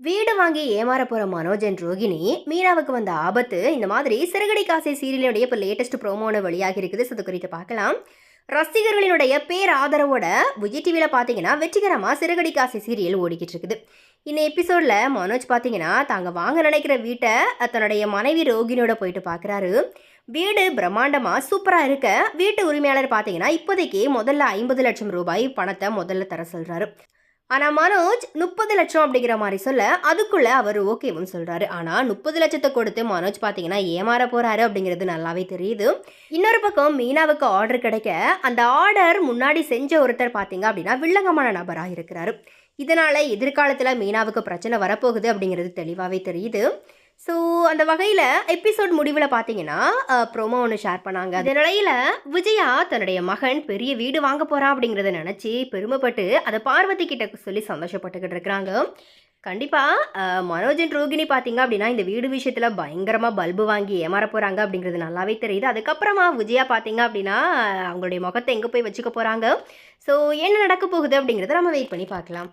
வீடு வாங்கி ஏமாற போற மனோஜ் அண்ட் ரோகிணி மீனாவுக்கு வந்த ஆபத்து இந்த மாதிரி சிறுகடி காசை சீரியலுடைய இப்போ லேட்டஸ்ட் ப்ரோமோன வெளியாகி இருக்குது. ஸோ அது குறித்து பார்க்கலாம். ரசிகர்களினுடைய பேர் ஆதரவோட விஜய் டிவியில் பார்த்தீங்கன்னா வெற்றிகரமாக சிறுகடி காசை சீரியல் ஓடிக்கிட்டு இருக்குது. இந்த எபிசோடில் மனோஜ் பார்த்தீங்கன்னா தாங்க வாங்க நினைக்கிற வீட்டை தன்னுடைய மனைவி ரோகிணியோட போயிட்டு பார்க்குறாரு வீடு பிரம்மாண்டமாக சூப்பராக இருக்க வீட்டு உரிமையாளர் பார்த்தீங்கன்னா இப்போதைக்கு முதல்ல ஐம்பது லட்சம் ரூபாய் பணத்தை முதல்ல தர சொல்கிறாரு ஆனால் மனோஜ் முப்பது லட்சம் அப்படிங்கிற மாதிரி சொல்ல அதுக்குள்ளே அவர் ஓகேவும் சொல்கிறாரு ஆனால் முப்பது லட்சத்தை கொடுத்து மனோஜ் பார்த்தீங்கன்னா ஏமாற போகிறாரு அப்படிங்கிறது நல்லாவே தெரியுது. இன்னொரு பக்கம் மீனாவுக்கு ஆர்டர் கிடைக்க அந்த ஆர்டர் முன்னாடி செஞ்ச ஒருத்தர் பார்த்தீங்க அப்படின்னா வில்லங்கமான நபராக இருக்கிறாரு. இதனால் எதிர்காலத்தில் மீனாவுக்கு பிரச்சனை வரப்போகுது அப்படிங்கிறது தெளிவாகவே தெரியுது. ஸோ அந்த வகையில் எபிசோட் முடிவில் பார்த்தீங்கன்னா ப்ரோமோ ஒன்று ஷேர் பண்ணாங்க. இந்த நிலையில் விஜயா தன்னுடைய மகன் பெரிய வீடு வாங்க போகிறான் அப்படிங்கிறத நினச்சி பெருமைப்பட்டு அதை பார்வதி கிட்ட சொல்லி சந்தோஷப்பட்டுக்கிட்டு இருக்கிறாங்க. கண்டிப்பாக மனோஜன் ரோகிணி பார்த்தீங்க அப்படின்னா இந்த வீடு விஷயத்தில் பயங்கரமாக பல்பு வாங்கி ஏமாற போகிறாங்க அப்படிங்கிறது நல்லாவே தெரியுது. அதுக்கப்புறமா விஜயா பார்த்தீங்க அப்படின்னா அவங்களுடைய முகத்தை எங்கே போய் வச்சுக்க போகிறாங்க ஸோ என்ன நடக்க போகுது அப்படிங்கிறத நம்ம வெயிட் பண்ணி பார்க்கலாம்.